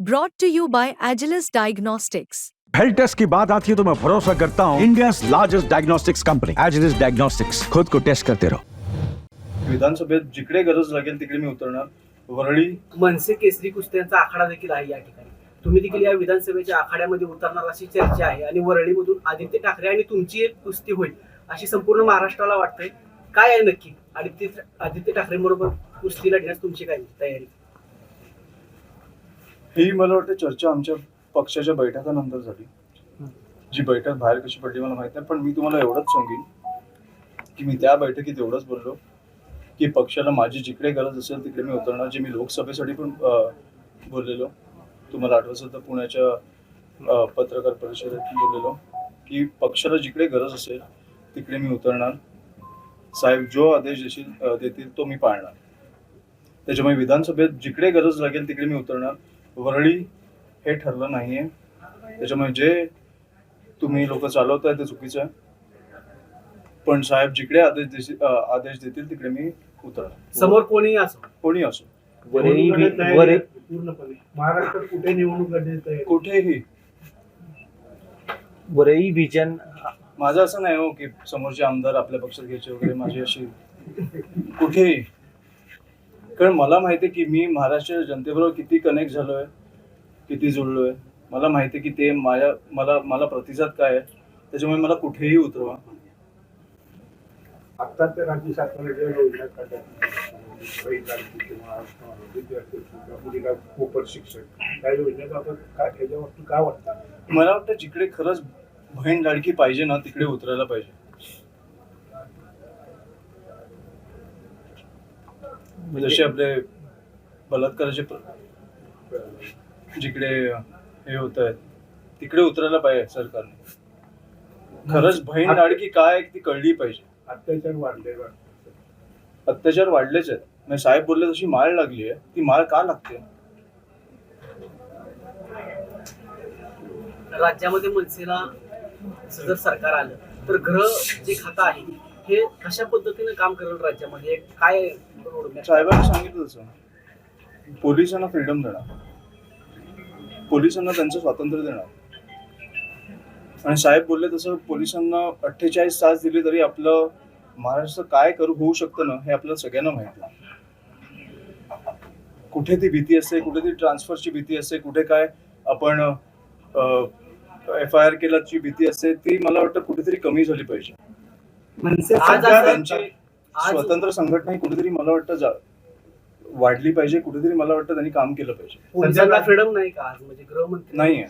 Brought to you by Agilus Diagnostics. Health test की बात आती है तो मैं भरोसा करता हूँ India largest diagnostics company Agilus Diagnostics खुद को टेस्ट करते रहो विधानसभेत जिकडे गरज लागेल तिकडे मी उतरणार. वरळी मनसे केसरी कुस्त्यांचा आखाडा देखील आहे या ठिकाणी. तुम्ही देखील या विधानसभेच्या आखाड्यामध्ये उतरणार अशी चर्चा आहे आणि वरळीमधून आदित्य ठाकरे आणि तुमची एक कुस्ती होईल अशी संपूर्ण महाराष्ट्राला वाटतंय. काय आहे नक्की? आदित्य आदित्य ठाकरे बरोबर कुस्ती लढण्यास तुमची काय तयारी? ही मला वाटतं चर्चा आमच्या पक्षाच्या बैठकानंतर झाली. जी बैठक बाहेर कशी पडली मला माहीत नाही पण मी तुम्हाला एवढंच सांगेन की मी त्या बैठकीत एवढंच बोललो की पक्षाला माझी जिकडे गरज असेल तिकडे मी उतरणार जे मी लोकसभेसाठी पण बोललेलो. तुम्हाला आठवत असेल तर पुण्याच्या पत्रकार परिषदेत बोललेलो की पक्षाला जिकडे गरज असेल तिकडे मी उतरणार. साहेब जो आदेश देशील देतील तो मी पाळणार. त्याच्यामुळे विधानसभेत जिकडे गरज लागेल तिकडे मी उतरणार. वरळी हे ठरलं नाहीये. त्याच्यामुळे जे तुम्ही लोक चालवताय ते चुकीचं आहे. पण साहेब जिकडे आदेश अं, आदेश देतील तिकडे मी उतरणार. समोर कोणीही असो. कोणी असो. वरळी निवडणूक लढत नाही वरळी पूर्णपणे. महाराष्ट्रात कुठे निवडणूक लढण्यात तयारी कुठेही. वरळी विजन माझं असं नाही हो की समोरचे आमदार आपल्या पक्षात घ्यायचे वगैरे माझी अशी कुठेही. कारण मला माहिती आहे की मी महाराष्ट्र जनतेबरोबर किती कनेक्ट झालोय किती जुळलोय. मला माहिती आहे की ते माझ्या मला मला प्रतिसाद काय आहे त्याच्यामुळे मला कुठेही उतरवा. आता त्या राज्य शासनाने ज्या योजना काढल्या शिक्षण त्या त्याच्यावर काय वाटतं? मला वाटतं जिकडे खरंच बहीण लाडकी पाहिजे ना तिकडे उतरायला पाहिजे. जसे आपले बलात्काराचे जिकडे हे होत आहेत तिकडे उतरायला पाहिजे सरकारने. खरंच बहीण लाडकी काय ती कळली पाहिजे. अत्याचार वाढले अत्याचार वाढलेच आहेत. म्हणजे साहेब बोलले तशी माळ लागली आहे ती माळ का लागते? राज्यामध्ये मनसेला जर सरकार आलं तर गृह जे खातं आहे हे कशा पद्धतीने काम करेल राज्यामध्ये? काय साहेबांनी सांगितलं तसं पोलिसांना फ्रीडम देणार. पोलिसांना त्यांचं स्वातंत्र्य देणार. आणि साहेब बोलले तसं पोलिसांना अठ्ठेचाळीस तास दिले तरी आपलं महाराष्ट्र काय करू होऊ शकतं ना हे आपल्याला सगळ्यांना माहीत कुठे ती भीती असते कुठे ती ट्रान्सफरची भीती असते कुठे काय आपण एफ आय आर केल्याची भीती असते ती मला वाटतं कुठेतरी कमी झाली पाहिजे. स्वतंत्र संघटना ही कुठेतरी मला वाटतं जा- वाढली पाहिजे कुठेतरी मला वाटतं त्यांनी काम केलं पाहिजे. फ्रीडम नाही का आज? म्हणजे गृहमंत्री नाहीये.